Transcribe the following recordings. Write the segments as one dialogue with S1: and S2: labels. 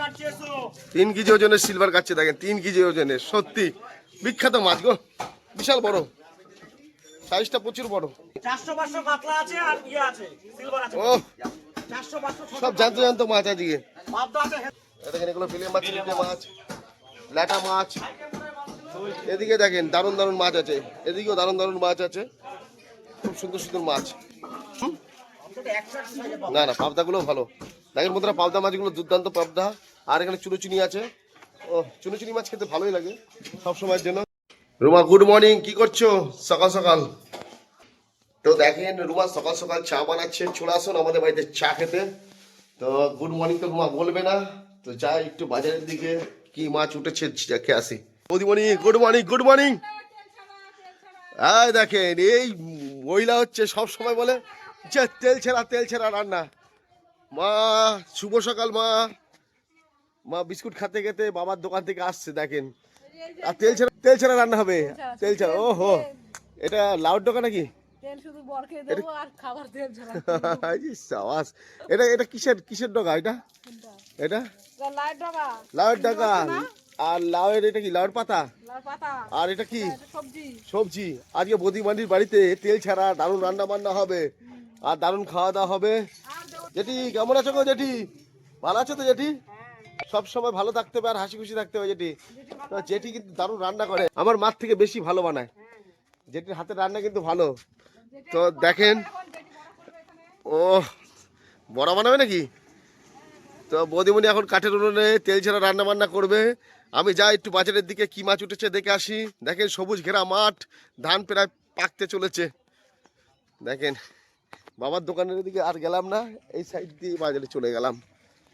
S1: কাটছে
S2: তিন কেজি ওজনের সিলভার কাচ্ছে দেখেন তিন কেজি ওজনের সত্যি। বিখ্যাত মাছ গো বিশাল বড়। সাইজটা প্রচুর বড়।
S1: ইয়ে
S2: ও সব জানতো জানতো মাছ আজকে। দেখেন এগুলো মাছ ল্যাটা মাছ। এদিকে দেখেন দারুণ দারুণ মাছ আছে। এদিকেও দারুণ দারুণ মাছ আছে। খুব সুন্দর সুন্দর মাছ। না না পাবদাগুলো ভালো। দেখেন বন্ধুরা, পাবদা মাছগুলো দুর্দান্ত পাবদা। আর এখানে চুনোচুনি আছে। ও, চুনোচুনি মাছ খেতে ভালোই লাগে সব সময়ের জন্য। রুমা গুড মর্নিং কি করছ? সকাল সকাল। তো দেখেন, রুমা সকাল সকাল চা বানাচ্ছে। চলে আসুন আমাদের বাড়িতে চা খেতে। তো গুড মর্নিং তো রুমা বলবে না। তো যাই একটু বাজারের দিকে কি মাছ উঠেছে দেখে আসি। বৌদিমণি গুড মর্নিং গুড মর্নিং এই দেখেন, এই মহিলা হচ্ছে সব সময় বলে যে, তেল ছেড়া তেল ছেড়া রান্না। মা শুভ সকাল মা। মা বিস্কুট খেতে খেতে বাবার দোকান থেকে আসছে দেখেন। আর তেল ছাড়া তেল ছাড়া রান্না হবে। তেল ছাড়া ও হো এটা লাউড ডোকা নাকি? এটা এটা কিসের কিসের ডগা এটা? এটা লাউয়ের ডগা। আর লাউয়ের এটা কি পাতা? আর এটা কি?
S3: সবজি।
S2: সবজি। আজকে বদিমানির বাড়িতে তেল ছাড়া দারুণ রান্না বান্না হবে। আর দারুণ খাওয়া দাওয়া হবে জেঠি, কেমন আছো গো জেঠি? ভালো আছো তো জেঠি? সব সময় ভালো থাকতে হবে আর হাসি খুশি থাকতে হবে জেঠি। তো জেঠি কিন্তু দারুণ রান্না করে। আমার মার থেকে বেশি ভালো বানায়। জেঠির হাতের রান্না কিন্তু ভালো। তো দেখেন, ও, বড়া বানাবে নাকি? তো বৌদিমণি এখন কাঠের উনুনে তেল ছাড়া রান্না বান্না করবে। আমি যাই একটু বাজারের দিকে কি মাছ উঠেছে দেখে আসি। দেখেন সবুজ ঘেরা মাঠ, ধান প্রায় পাকতে চলেছে। দেখেন বাবার দোকানের দিকে আর গেলাম না, এই সাইড দিয়ে বাজারে চলে গেলাম।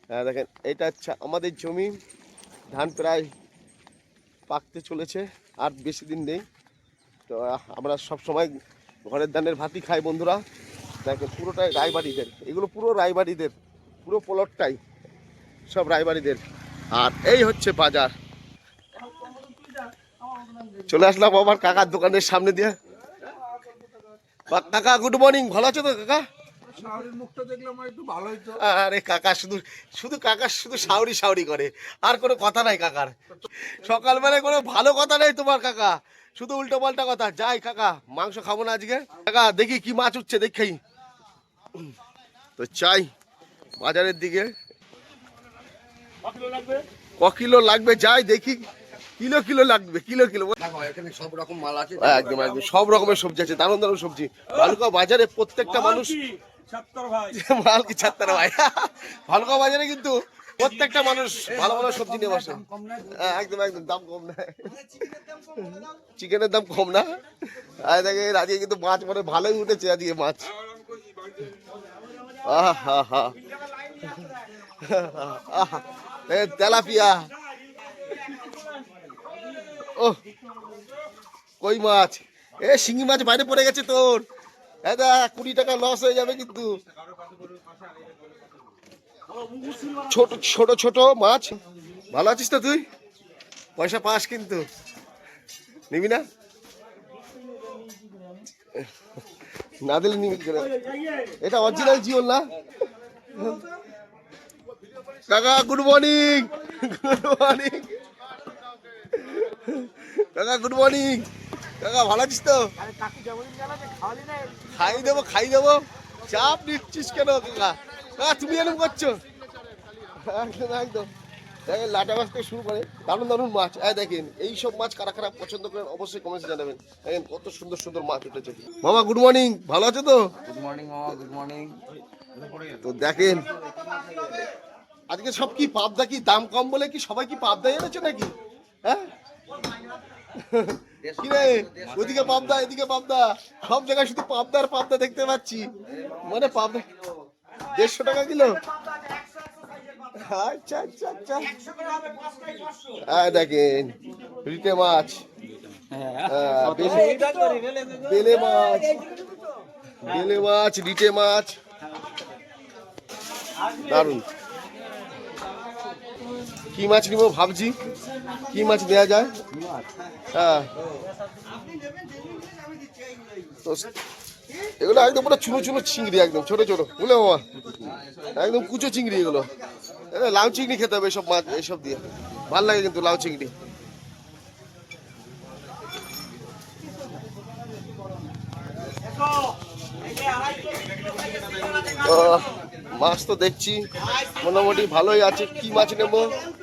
S2: হ্যাঁ দেখেন, এটা হচ্ছে আমাদের জমি। ধান প্রায় পাকতে চলেছে, আর বেশি দিন নেই। তো, আমরা সব সময় ঘরের ধানের ভাতই খাই বন্ধুরা। দেখেন, পুরোটাই রায়বাড়িদের। এগুলো পুরো রায়বাড়িদের, পুরো প্লটটাই সব রায়বাড়িদের। আর এই হচ্ছে বাজার। চলে আসলাম আমার কাকার দোকানের সামনে দিয়ে। কাকা গুড মর্নিং ভালো আছো তো কাকা?
S4: শাহরির মুখটা দেখলাম একটু ভালোই
S2: আরে কাকা শুধু শুধু কাকা শুধু সাউরি সাউরি করে। আর কোনো কথা নাই কাকার। সকালবেলায় কোনো ভালো কথা নেই তোমার কাকা। শুধু উল্টো পাল্টা কথা। যাই কাকা মাংস খাব না আজকে। কাকা দেখি কি মাছ উঠছে দেখেই। তো চাই বাজারের দিকে। ক কিলো লাগবে? যাই দেখি। কিলো কিলো লাগবে কিলো কিলো।
S4: এখানে সব রকম মাল আছে
S2: একদম একদম সব রকমের সবজি আছে দারুণ দারুণ সবজি। ভালুকা বাজারে প্রত্যেকটা মানুষ মাল কি ছাত্র ভাই? ভালুকা বাজারে কিন্তু প্রত্যেকটা মানুষ ভালো ভালো সবজি নিয়ে বসে। হ্যাঁ, একদম একদম দাম কম না চিকেনের দাম কম না? আর দেখে আজকে কিন্তু মাছ মানে ভালোই উঠেছে আজকে মাছ। আহা হা আহা। এ, তেলাপিয়া। ও কই মাছ? এ, শিঙি মাছ বাইরে পড়ে গেছে তোর। দাদা, কুড়ি টাকা লস হয়ে যাবে কিন্তু। ছোট ছোট ছোট মাছ। ভালো আছিস তো তুই? পয়সা পাস কিন্তু। নিবি না? না দিলে নিবি এটা অরিজিনাল জিওল না? কাকা গুড মর্নিং গুড মর্নিং কাকা গুড মর্নিং কাকা ভালো আছিস তো? খাই দেবো খাই দেবো। চাপ নিচ্ছিস কেন কাকা? কাকা তুমি এরকম করছ? একদম একদম। দেখেন লাটা মাছ থেকে শুরু করে দারুণ দারুণ মাছ। এই দেখেন এই সব মাছ কারা কারা পছন্দ করেন অবশ্যই কমেন্টে জানাবেন। দেখেন কত সুন্দর সুন্দর মাছ উঠেছে। মামা গুড মর্নিং ভালো আছো তো?
S4: গুড মর্নিং মামা গুড মর্নিং
S2: তো দেখেন আজকে সব কি পাবদা কি দাম কম বলে কি সবাই কি পাবদা এনেছে নাকি? হ্যাঁ? কি রে? ওদিকে পাবদা এদিকে পাবদা। সব জায়গায় শুধু পাবদা আর পাবদা দেখতে পাচ্ছি। মানে পাবদা দেড়শো টাকা কিলো? আচ্ছা আচ্ছা আচ্ছা। হ্যাঁ দেখেন রিটে মাছ। হ্যাঁ, বেলে- মাছ। বেলে মাছ রিটে মাছ। দারুণ কি মাছ নিবো ভাবছি? কি মাছ নেওয়া যায়? হ্যাঁ। তো এগুলো একদম পুরো চুনো চুনো চিংড়ি একদম, ছোট ছোট। বুঝলে মামা? একদম কুচো চিংড়ি এগুলো। লাউ চিংড়ি খেতে হবে এসব মাছ, এসব দিয়ে। ভালো লাগে কিন্তু লাউ চিংড়ি। মাছ তো দেখছি। মোটামুটি ভালোই আছে। কি মাছ নেব?